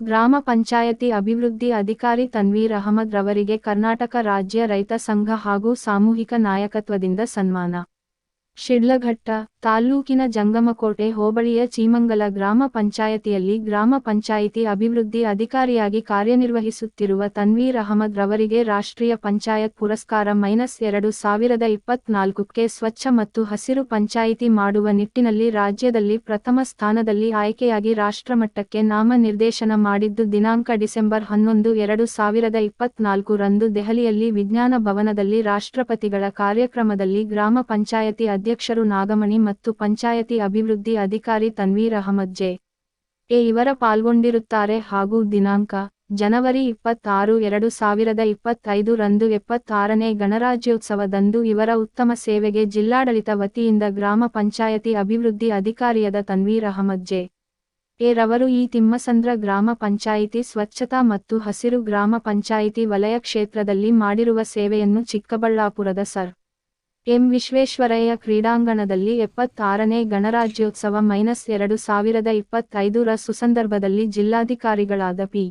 ಗ್ರಾಮ ಪಂಚಾಯತಿ ಅಭಿವೃದ್ಧಿ ಅಧಿಕಾರಿ ತನ್ವೀರ್ ಅಹಮದ್ ರವರಿಗೆ ಕರ್ನಾಟಕ ರಾಜ್ಯ ರೈತ ಸಂಘ ಹಾಗೂ ಸಾಮೂಹಿಕ ನಾಯಕತ್ವದಿಂದ ಸನ್ಮಾನ. ಶಿಡ್ಲಘಟ್ಟ ತಾಲ್ಲೂಕಿನ ಜಂಗಮಕೋಟೆ ಹೋಬಳಿಯ ಚೀಮಂಗಲ ಗ್ರಾಮ ಪಂಚಾಯತಿಯಲ್ಲಿ ಗ್ರಾಮ ಪಂಚಾಯಿತಿ ಅಭಿವೃದ್ಧಿ ಅಧಿಕಾರಿಯಾಗಿ ಕಾರ್ಯನಿರ್ವಹಿಸುತ್ತಿರುವ ತನ್ವೀರ್ ಅಹಮದ್ ರವರಿಗೆ ರಾಷ್ಟ್ರೀಯ ಪಂಚಾಯತ್ ಪುರಸ್ಕಾರ ಮೈನಸ್ ಎರಡು ಸಾವಿರದ ಇಪ್ಪತ್ನಾಲ್ಕಕ್ಕೆ ಸ್ವಚ್ಛ ಮತ್ತು ಹಸಿರು ಪಂಚಾಯಿತಿ ಮಾಡುವ ನಿಟ್ಟಿನಲ್ಲಿ ರಾಜ್ಯದಲ್ಲಿ ಪ್ರಥಮ ಸ್ಥಾನದಲ್ಲಿ ಆಯ್ಕೆಯಾಗಿ ರಾಷ್ಟ್ರಮಟ್ಟಕ್ಕೆ ನಾಮನಿರ್ದೇಶನ ಮಾಡಿದ್ದು ದಿನಾಂಕ ಡಿಸೆಂಬರ್ ಹನ್ನೊಂದು, ಎರಡು ಸಾವಿರದ ಇಪ್ಪತ್ನಾಲ್ಕು ರಂದು ದೆಹಲಿಯಲ್ಲಿ ವಿಜ್ಞಾನ ಭವನದಲ್ಲಿ ರಾಷ್ಟ್ರಪತಿಗಳ ಕಾರ್ಯಕ್ರಮದಲ್ಲಿ ಗ್ರಾಮ ಪಂಚಾಯತಿ ಅಧ್ಯಕ್ಷರು ನಾಗಮಣಿ ಮತ್ತು ಪಂಚಾಯತಿ ಅಭಿವೃದ್ಧಿ ಅಧಿಕಾರಿ ತನ್ವೀರ್ ಅಹಮದ್ ಜೆ. ಎ. ಇವರ ಪಾಲ್ಗೊಂಡಿರುತ್ತಾರೆ ಹಾಗೂ ದಿನಾಂಕ, ಜನವರಿ ಇಪ್ಪತ್ತಾರು, ಎರಡು ಸಾವಿರದ ಇಪ್ಪತ್ತೈದು ರಂದು ಎಪ್ಪತ್ತಾರನೇ ಗಣರಾಜ್ಯೋತ್ಸವದಂದು ಇವರ ಉತ್ತಮ ಸೇವೆಗೆ ಜಿಲ್ಲಾಡಳಿತ ವತಿಯಿಂದ ಗ್ರಾಮ ಪಂಚಾಯತಿ ಅಭಿವೃದ್ಧಿ ಅಧಿಕಾರಿಯಾದ ತನ್ವೀರ್ ಅಹಮದ್ ಜೆ. ಎ. ರವರು ಈ ತಿಮ್ಮಸಂದ್ರ ಗ್ರಾಮ ಪಂಚಾಯಿತಿ ಸ್ವಚ್ಛತಾ ಮತ್ತು ಹಸಿರು ಗ್ರಾಮ ಪಂಚಾಯಿತಿ ವಲಯ ಕ್ಷೇತ್ರದಲ್ಲಿ ಮಾಡಿರುವ ಸೇವೆಯನ್ನು ಚಿಕ್ಕಬಳ್ಳಾಪುರದ ಸರ್. ಎಂ ವಿಶ್ವೇಶ್ವರಯ್ಯ ಕ್ರೀಡಾಂಗಣದಲ್ಲಿ ಎಪ್ಪತ್ತಾರನೇ ಗಣರಾಜ್ಯೋತ್ಸವ ಮೈನಸ್ ಎರಡು ಸಾವಿರದ ಇಪ್ಪತ್ತೈದರ ಸುಸಂದರ್ಭದಲ್ಲಿ ಜಿಲ್ಲಾಧಿಕಾರಿಗಳಾದ ಪಿ.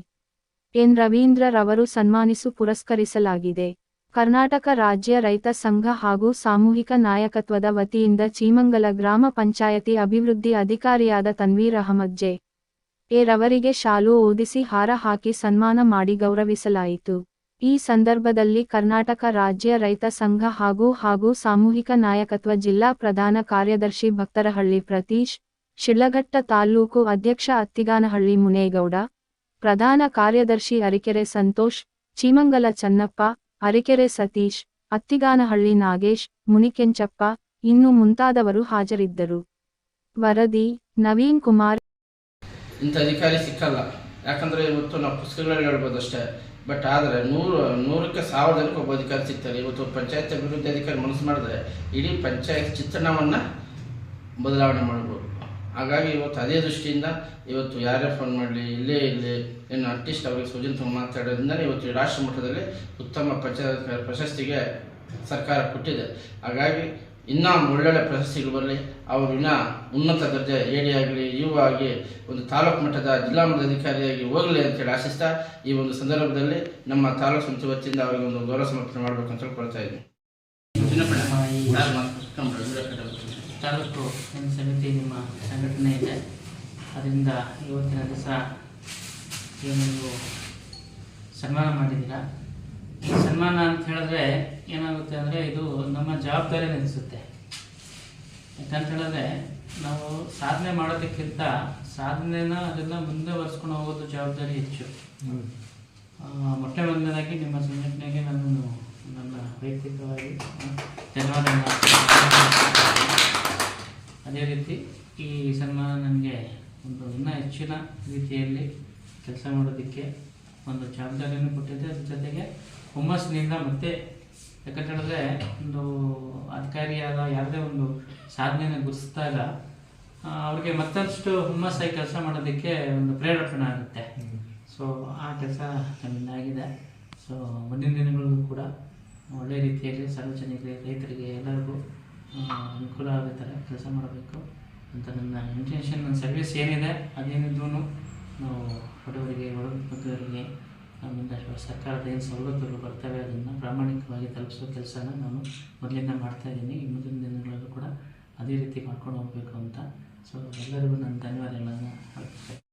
ಎನ್. ರವೀಂದ್ರರವರು ಸನ್ಮಾನಿಸು ಪುರಸ್ಕರಿಸಲಾಗಿದೆ. ಕರ್ನಾಟಕ ರಾಜ್ಯ ರೈತ ಸಂಘ ಹಾಗೂ ಸಾಮೂಹಿಕ ನಾಯಕತ್ವದ ವತಿಯಿಂದ ಚೀಮಂಗಲ ಗ್ರಾಮ ಪಂಚಾಯತಿ ಅಭಿವೃದ್ಧಿ ಅಧಿಕಾರಿಯಾದ ತನ್ವೀರ್ ಅಹಮದ್ ಜೆ. ಎ. ರವರಿಗೆ ಶಾಲು ಓದಿಸಿ ಹಾರ ಹಾಕಿ ಸನ್ಮಾನ ಮಾಡಿ ಗೌರವಿಸಲಾಯಿತು. ಈ ಸಂದರ್ಭದಲ್ಲಿ ಕರ್ನಾಟಕ ರಾಜ್ಯ ರೈತ ಸಂಘ ಹಾಗೂ ಹಾಗೂ ಸಾಮೂಹಿಕ ನಾಯಕತ್ವ ಜಿಲ್ಲಾ ಪ್ರಧಾನ ಕಾರ್ಯದರ್ಶಿ ಭಕ್ತರಹಳ್ಳಿ ಪ್ರತೀಶ್ ಶಿಳ್ಳಘಟ್ಟ ತಾಲ್ಲೂಕು ಅಧ್ಯಕ್ಷ ಅತ್ತಿಗಾನಹಳ್ಳಿ ಮುನೇಗೌಡ, ಪ್ರಧಾನ ಕಾರ್ಯದರ್ಶಿ ಅರಿಕೆರೆ ಸಂತೋಷ್, ಚೀಮಂಗಲ ಚನ್ನಪ್ಪ, ಅರಿಕೆರೆ ಸತೀಶ್, ಅತ್ತಿಗಾನಹಳ್ಳಿ ನಾಗೇಶ್, ಮುನಿಕೆಂಚಪ್ಪ ಇನ್ನು ಮುಂತಾದವರು ಹಾಜರಿದ್ದರು. ವರದಿ ನವೀನ್ ಕುಮಾರ್. ಇಂಥ ಅಧಿಕಾರಿ ಸಿಕ್ಕಲ್ಲ. ಯಾಕಂದರೆ ಇವತ್ತು ನಾವು ಪುಸ್ತಕಗಳಲ್ಲಿ ಹೇಳ್ಬೋದು ಅಷ್ಟೇ. ಬಟ್ ಆದರೆ ನೂರು, ನೂರಕ್ಕೆ ಸಾವಿರ ಜನಕ್ಕೆ ಒಬ್ಬ ಅಧಿಕಾರಿ ಸಿಗ್ತಾರೆ. ಇವತ್ತು ಪಂಚಾಯತ್ ಅಭಿವೃದ್ಧಿ ಅಧಿಕಾರಿ ಮನಸ್ಸು ಮಾಡಿದ್ರೆ ಇಡೀ ಪಂಚಾಯತ್ ಚಿತ್ರಣವನ್ನು ಬದಲಾವಣೆ ಮಾಡ್ಬೋದು. ಹಾಗಾಗಿ ಇವತ್ತು ಅದೇ ದೃಷ್ಟಿಯಿಂದ ಇವತ್ತು ಯಾರೇ ಫೋನ್ ಮಾಡಲಿ, ಇಲ್ಲೇ ಇಲ್ಲಿ ಏನು ಅಟ್ಲೀಸ್ಟ್ ಅವರಿಗೆ ಸುಜಿಂತ ಮಾತಾಡೋದ್ರಿಂದಲೇ ಇವತ್ತು ರಾಷ್ಟ್ರ ಮಟ್ಟದಲ್ಲಿ ಉತ್ತಮ ಪಂಚಾಯತ್ ಪ್ರಶಸ್ತಿಗೆ ಸರ್ಕಾರ ಕೊಟ್ಟಿದೆ. ಹಾಗಾಗಿ ಇನ್ನೂ ಒಳ್ಳೊಳ್ಳೆ ಪ್ರಶಸ್ತಿಗಳು ಬರಲಿ. ಅವರು ಇನ್ನೂ ಉನ್ನತ ದರ್ಜೆ ಎ ಡಿ ಆಗಲಿ ಯು ಆಗಿ ಒಂದು ತಾಲೂಕು ಮಟ್ಟದ ಜಿಲ್ಲಾ ಮಟ್ಟದ ಅಧಿಕಾರಿಯಾಗಿ ಹೋಗಲಿ ಅಂತೇಳಿ ಆಶಿಸ್ತಾ ಈ ಒಂದು ಸಂದರ್ಭದಲ್ಲಿ ನಮ್ಮ ತಾಲೂಕು ಸಮಿತಿ ವತಿಯಿಂದ ಅವರಿಗೆ ಒಂದು ಗೌರವ ಸಮರ್ಪಣೆ ಮಾಡಬೇಕು ಅಂತ ಹೇಳ್ಕೊಳ್ತಾ ಇದ್ದೀನಿ. ತಾಲೂಕು ನಿಮ್ಮ ಸಮಿತಿ ನಿಮ್ಮ ಸಂಘಟನೆ ಇದೆ. ಅದರಿಂದ ಇವತ್ತಿನ ದಿವಸ ಏನೊಂದು ಸನ್ಮಾನ ಮಾಡಿದ್ದೀರಾ? ಸನ್ಮಾನ ಅಂತ ಹೇಳಿದ್ರೆ ಏನಾಗುತ್ತೆ ಅಂದರೆ ಇದು ನಮ್ಮ ಜವಾಬ್ದಾರಿ ಅನಿಸುತ್ತೆ ಯಾಕಂತ ಹೇಳಿದ್ರೆ ನಾವು ಸಾಧನೆ ಮಾಡೋದಕ್ಕಿಂತ ಸಾಧನೆನ ಅದನ್ನು ಮುಂದೆ ಬರ್ಸ್ಕೊಂಡು ಹೋಗೋದು ಜವಾಬ್ದಾರಿ ಹೆಚ್ಚು. ಮೊಟ್ಟೆ ಮೊದಲನೇದಾಗಿ ನಿಮ್ಮ ಸಂಘಟನೆಗೆ ನಾನು ನನ್ನ ವೈಯಕ್ತಿಕವಾಗಿ ಧನ್ಯವಾದ ಅದೇ ರೀತಿ ಈ ಸನ್ಮಾನ ನನಗೆ ಒಂದು ಇನ್ನೂ ಹೆಚ್ಚಿನ ರೀತಿಯಲ್ಲಿ ಕೆಲಸ ಮಾಡೋದಕ್ಕೆ ಒಂದು ಜವಾಬ್ದಾರಿಯನ್ನು ಕೊಟ್ಟಿದೆ. ಅದ್ರ ಜೊತೆಗೆ ಹುಮ್ಮಸ್ಸಿನಿಂದ ಮತ್ತೆ ಯಾಕಂತೇಳಿದ್ರೆ ಒಂದು ಅಧಿಕಾರಿಯಾದ ಯಾವುದೇ ಒಂದು ಸಾಧನೆಯನ್ನು ಗುರುತಿಸಿದಾಗ ಅವ್ರಿಗೆ ಮತ್ತಷ್ಟು ಹುಮ್ಮಸ್ಸಾಗಿ ಕೆಲಸ ಮಾಡೋದಕ್ಕೆ ಒಂದು ಪ್ರೇರೇಪಣೆ ಆಗುತ್ತೆ. ಸೊ ಆ ಕೆಲಸ ನಮ್ಮಿಂದ ಆಗಿದೆ ಸೊ ಮುಂದಿನ ದಿನಗಳಲ್ಲೂ ಕೂಡ ಒಳ್ಳೆ ರೀತಿಯಲ್ಲಿ ಸಾರ್ವಜನಿಕರಿಗೆ, ರೈತರಿಗೆ ಎಲ್ಲರಿಗೂ ಅನುಕೂಲ ಆಗೋ ಥರ ಕೆಲಸ ಮಾಡಬೇಕು ಅಂತ ನನ್ನ ಇಂಟೆನ್ಷನ್ ನನ್ನ ಸರ್ವಿಸ್ ಏನಿದೆ ಅದೇನಿದ್ರೂ ನಾವು ಬಡವರಿಗೆ ಒಳಗೆ ನಮ್ಮಿಂದ ಸರ್ಕಾರದ ಏನು ಸವಲತ್ತುಗಳು ಬರ್ತವೆ, ಅದನ್ನು ಪ್ರಾಮಾಣಿಕವಾಗಿ ತಲುಪಿಸೋ ಕೆಲಸನ ನಾನು ಮೊದಲಿಂದ ಮಾಡ್ತಾ ಇದ್ದೀನಿ. ಈ ಮುಂದಿನ ದಿನಗಳಲ್ಲೂ ಕೂಡ ಅದೇ ರೀತಿ ಮಾಡ್ಕೊಂಡು ಹೋಗಬೇಕು ಅಂತ. ಸೊ ಎಲ್ಲರಿಗೂ ನನ್ನ ಧನ್ಯವಾದಗಳನ್ನು ಅರ್ಪಿಸ್ತೇನೆ